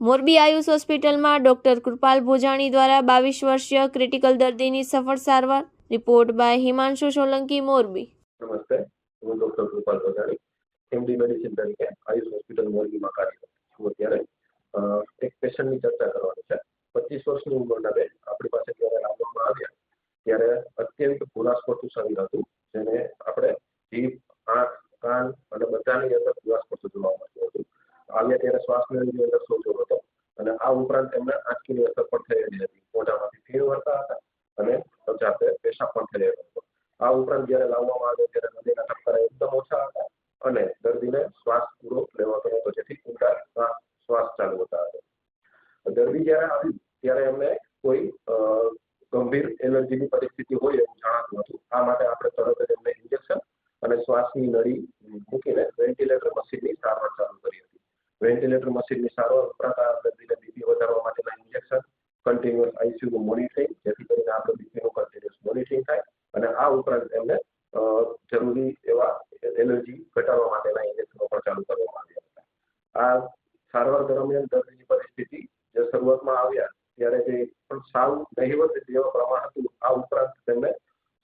મોરબી આયુષ હોસ્પિટલમાં ડોક્ટર કૃપાલ ભોજાણી દ્વારા બાવીસ વર્ષીય ક્રિટિકલ દર્દીની સફળ સારવાર. Report by Himanshu Solanki, Morbi. નમસ્તે. હું doctor Kripal Bhojani, MD medicine તરીકે આયુષ હોસ્પિટલ મોરબીમાં કાર્યરત છું અત્યારે. એક પેશન્ટની ચર્ચા કરવાની છે. પચીસ વર્ષની ઉંમરના બેન આપણી પાસે જ્યારે લાવવામાં આવ્યા, ત્યારે અત્યંત ભૂલાશ પડતું શરીર હતું, જેને આપણે આવ્યા ત્યારે શ્વાસની અંદર સોજો હતો. અને આ ઉપરાંત એમને આંખની અસર પણ થયેલી હતી. મોઢામાંથી ફીણ વળતા હતા અને જાતે પેશાબ પણ થઈ રહ્યો હતો. આ ઉપરાંત જ્યારે લાવવામાં આવ્યો ત્યારે હૃદયના ટપકારા એકદમ ઓછા હતા અને દર્દીને શ્વાસ પૂરો લેવાતો હતો. જેથી ઊંડા શ્વાસ શ્વાસ ચાલુ હતા. દર્દી જ્યારે આવ્યું ત્યારે એમને કોઈ ગંભીર એલર્જીની પરિસ્થિતિ હોય એવું જણાતું હતું આ માટે આપણે તરત જ એમને ઇન્જેક્શન અને શ્વાસની નળી મૂકીને વેન્ટિલેટર મશીનની સારવાર ચાલુ વેન્ટિલેટર મશીનની સારવાર ઉપરાંત આ દર્દીને બીપી વધારવા માટેના ઇન્જેક્શન કન્ટિન્યુઅસ આઈસીયુનું મોનિટરિંગ જેથી કરીને આપણે બીપીનું કન્ટિન્યુઅસ મોનિટરિંગ થાય અને આ ઉપરાંત એમને જરૂરી એવા એલર્જી ઘટાડવા માટેના ઇન્જેક્શનો પણ ચાલુ કરવામાં આવ્યા હતા. આ સારવાર દરમિયાન દર્દીની પરિસ્થિતિ જે શરૂઆતમાં આવ્યા ત્યારે જે પણ સાવ નહીવત જેવા પ્રમાણ હતું. આ ઉપરાંત તેમને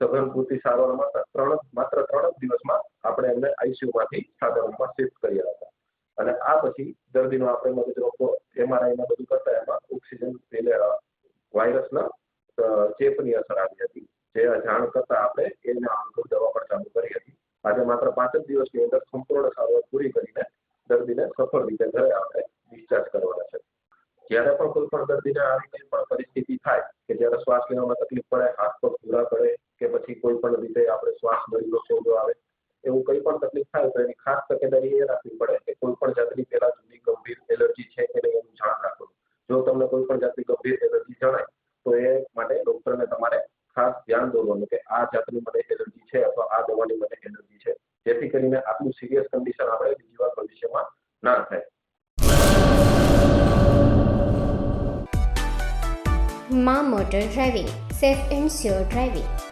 સઘન પૂરતી સારવાર માત્ર ત્રણ માત્ર ત્રણ જ દિવસમાં આપણે એમને આઈસીયુમાંથી સાધારણમાં શિફ્ટ કર્યા હતા. પછી દર્દીનો આપણે મગજનો એમઆરઆઈમાં બધું કરતા એમાં ઓક્સિજન પેલે વાયરસના ચેપની અસર આવી હતી. જે જાણ કરતા આપણે એના આંખો દવા પણ ચાલુ કરી હતી. આજે માત્ર પાંચ જ દિવસની અંદર સંપૂર્ણ સારવાર પૂરી કરીને દર્દીને સફળ રીતે ઘરે આપણે ડિસ્ચાર્જ કરવાના છે. જ્યારે પણ કોઈ પણ દર્દીને આવી કંઈ પણ પરિસ્થિતિ થાય કે જ્યારે શ્વાસ લેવામાં તકલીફ પડે, હાથ પગ પૂરા પડે કે પછી કોઈ પણ રીતે આપણે શ્વાસ નળીનો સોજો આવે એવું કંઈ પણ તકલીફ થાય તો એની ખાસ તકેદારી એ રાખવી પડે કે કોઈ પણ જાતની પહેલા જુદી ગંભીર એલર્જી છે કે નહીં એનું જાણ રાખવું. જો તમને કોઈ પણ જાતની ગંભીર એલર્જી જણાય, તો એ માટે ડોક્ટરને તમારે ખાસ ધ્યાન દોરવાનું કે આ જાતની મને એલર્જી છે અથવા આ દવાની મને એલર્જી છે. જેથી કરીને આટલું સિરિયસ કન્ડિશન આપણે બીજી વાર ભવિષ્યમાં ના થાય. મા motor driving, safe and sure driving.